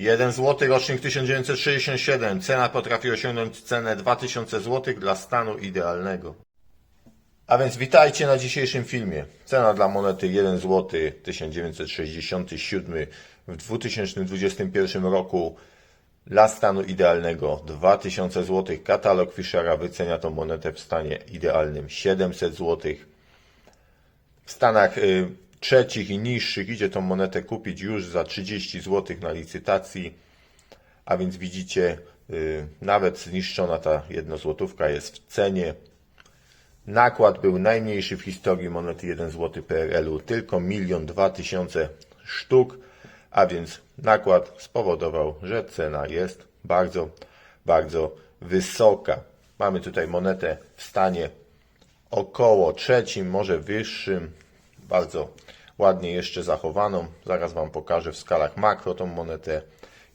1 zł, rocznik 1967. Cena potrafi osiągnąć cenę 2000 zł dla stanu idealnego. A więc witajcie na dzisiejszym filmie. Cena dla monety 1 zł 1967 w 2021 roku dla stanu idealnego 2000 zł. Katalog Fischera wycenia tą monetę w stanie idealnym 700 zł. W stanach y, trzecich i niższych idzie tą monetę kupić już za 30 zł na licytacji. A więc widzicie, y, nawet zniszczona ta jednozłotówka jest w cenie. Nakład był najmniejszy w historii monety 1 zł PRL-u, tylko 1 2 tysiące sztuk, a więc nakład spowodował, że cena jest bardzo, bardzo wysoka. Mamy tutaj monetę w stanie około trzecim, może wyższym, bardzo ładnie jeszcze zachowaną. Zaraz Wam pokażę w skalach makro tą monetę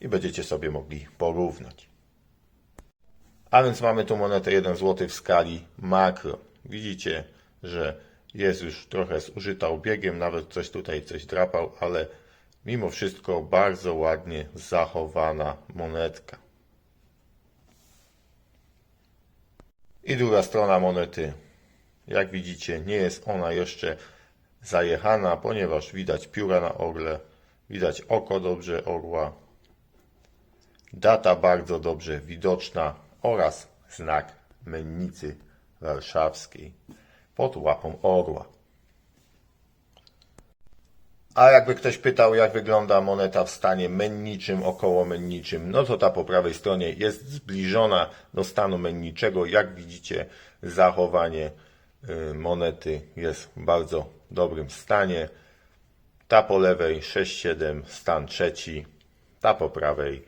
i będziecie sobie mogli porównać. A więc mamy tu monetę 1 zł w skali makro. Widzicie, że jest już trochę zużyta obiegiem, nawet coś tutaj coś drapał, ale mimo wszystko bardzo ładnie zachowana monetka. I druga strona monety. Jak widzicie, nie jest ona jeszcze zajechana, ponieważ widać pióra na orle, widać oko dobrze orła, data bardzo dobrze widoczna oraz znak mennicy warszawskiej pod łapą orła. A jakby ktoś pytał, jak wygląda moneta w stanie menniczym, około menniczym, no to ta po prawej stronie jest zbliżona do stanu menniczego. Jak widzicie, zachowanie y, monety jest bardzo dobrym stanie. Ta po lewej 6-7, stan trzeci. Ta po prawej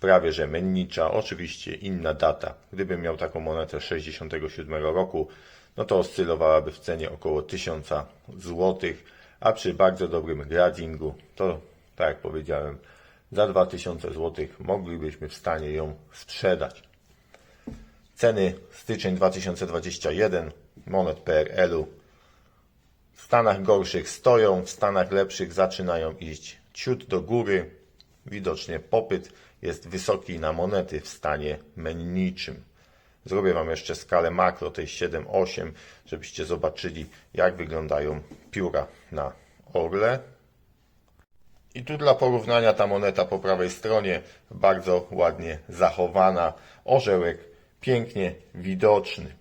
prawie że mennicza. Oczywiście inna data. Gdybym miał taką monetę 67 roku, no to oscylowałaby w cenie około 1000 złotych a przy bardzo dobrym gradingu, to tak jak powiedziałem, za 2000 zł moglibyśmy w stanie ją sprzedać. Ceny styczeń 2021 monet PRL-u w stanach gorszych stoją, w stanach lepszych zaczynają iść ciut do góry. Widocznie popyt jest wysoki na monety w stanie menniczym. Zrobię Wam jeszcze skalę makro tej 7-8, żebyście zobaczyli, jak wyglądają pióra na orle. I tu dla porównania ta moneta po prawej stronie bardzo ładnie zachowana. Orzełek pięknie widoczny.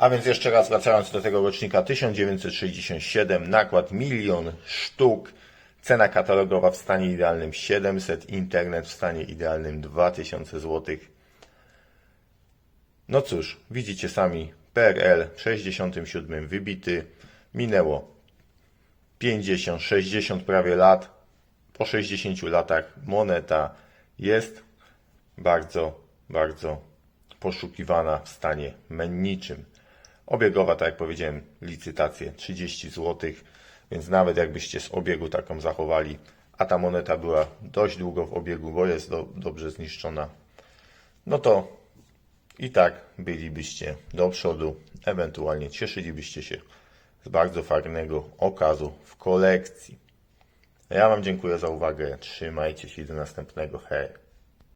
A więc jeszcze raz wracając do tego rocznika 1967, nakład milion sztuk, cena katalogowa w stanie idealnym 700, internet w stanie idealnym 2000 zł. No cóż, widzicie sami, PRL w 67 wybity, minęło 50, 60 prawie lat, po 60 latach moneta jest bardzo, bardzo poszukiwana w stanie menniczym. Obiegowa, tak jak powiedziałem, licytacje 30 zł, więc nawet jakbyście z obiegu taką zachowali, a ta moneta była dość długo w obiegu, bo jest do, dobrze zniszczona, no to i tak bylibyście do przodu, ewentualnie cieszylibyście się z bardzo fajnego okazu w kolekcji. Ja Wam dziękuję za uwagę, trzymajcie się do następnego, hej!